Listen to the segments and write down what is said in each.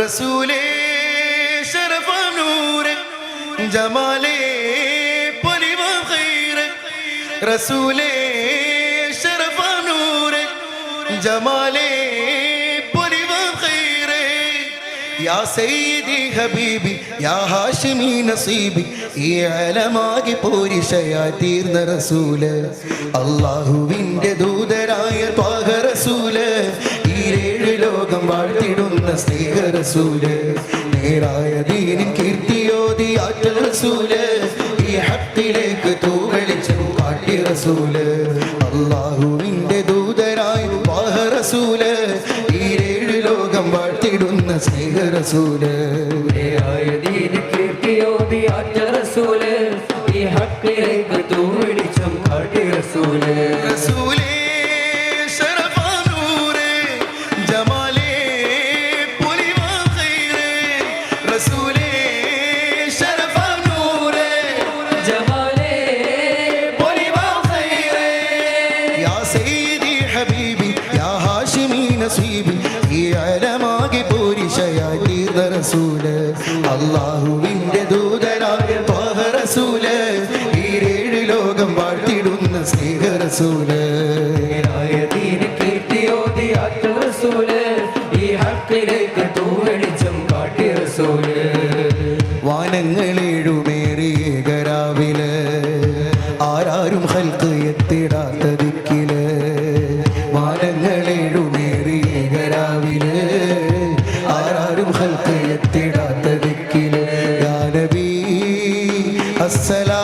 റസൂലേ ശരഫാം നൂറ് ജമാലേ പൊലിവാം ഖൈറ്. റസൂലേ ശരഫാം നൂറ് ജമാലേ പൊലിവാം യാ സയ്യിദി ഹബീബി യാ ഹാഷിമി നസീബി ഈ അലമാകി തീർന്ന റസൂൽ. അള്ളാഹുവിന്റെ ദൂതരായ ത്വാഹ റസൂൽ. ലോകം വാഴ്ത്തിടുന്ന സ്നേഹ റസൂൽ നേരായ ദീനിൻ കീർത്തിയോതി ആറ്റൽ റസൂൽ. ഈ ഹത്തിലേക്ക് തൂകളിച്ചു കാട്ടി റസൂൽ അള്ളാഹുവിന്റെ ദൂതരായ വാഹ റസൂൽ ഏഴ് ലോകം വാഴ്ത്തിടുന്ന സ്നേഹ റസൂൽ നേരായ ദീനിൻ കീർത്തിയോതി ആറ്റ റസൂൽ. ഈ ഹത്തിലേക്ക് തൂവിളിച്ചം കാട്ടി റസൂൽ റസൂലേ അള്ളാഹുവിന്റെ ദൂതരായ പഹറസൂൽ ഈ ഏഴ് ലോകം വാഴ്ത്തിടുന്ന സ്നേഹ റസൂൽ. las celas.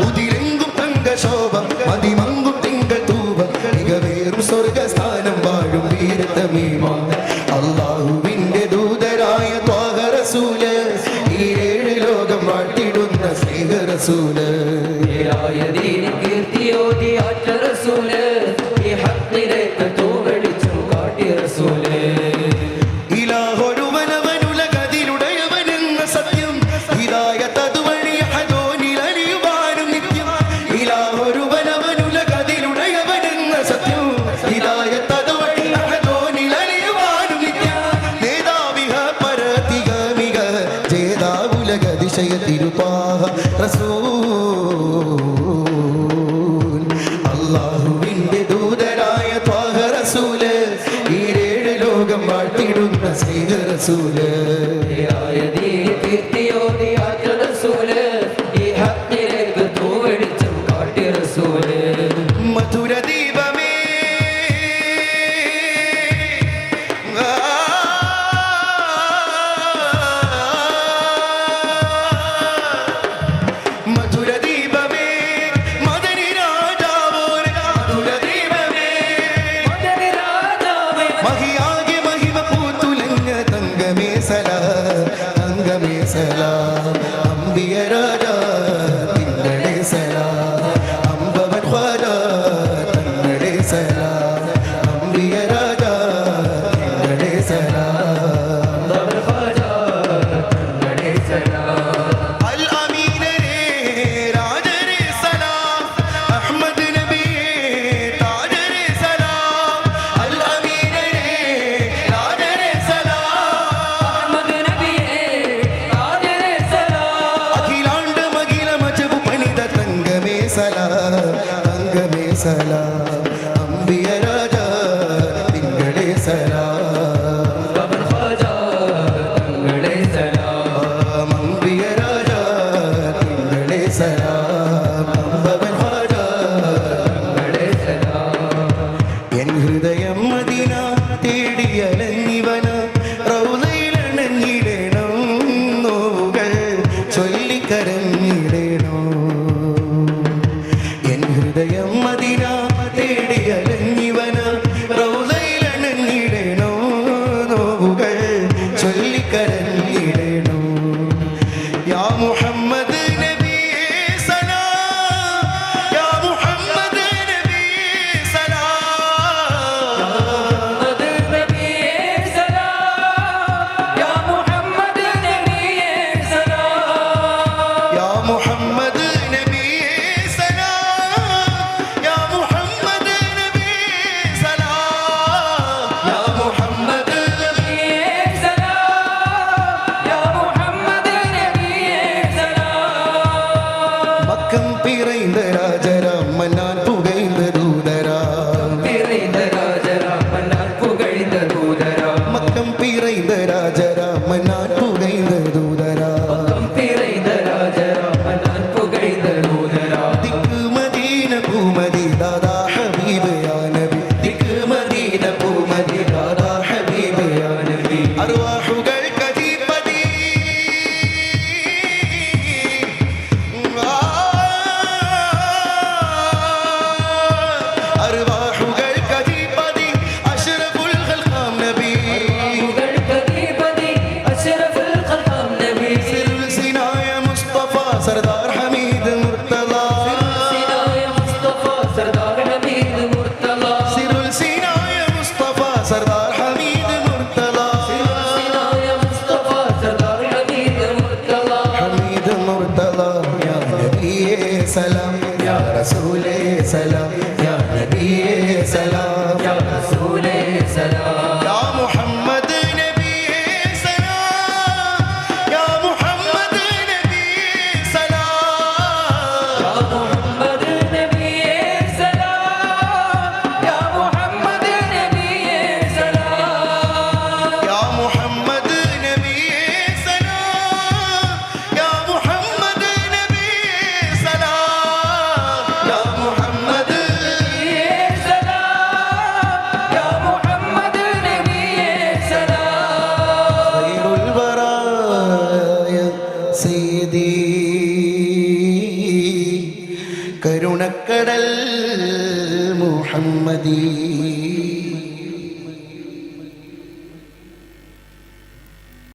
ഉതിരെങ്കും തങ്കശോഭം മതിമങ്കും തിങ്കൾ തൂപം മികവേറും വാഴും ദൂതരായ ഈ ഏഴ് ലോകം വാട്ടിടുന്ന ജേതാവുലകതിശയ റസൂൽ അള്ളാഹുവിന്റെ ദൂതരായ ത്വാഹ റസൂൽ ഈരേഴ് ലോകം വാഴ്ത്തിടുന്ന സ്നേഹ റസൂൽ. سلام Muhammadin salam. தேடல் முகம்மதீ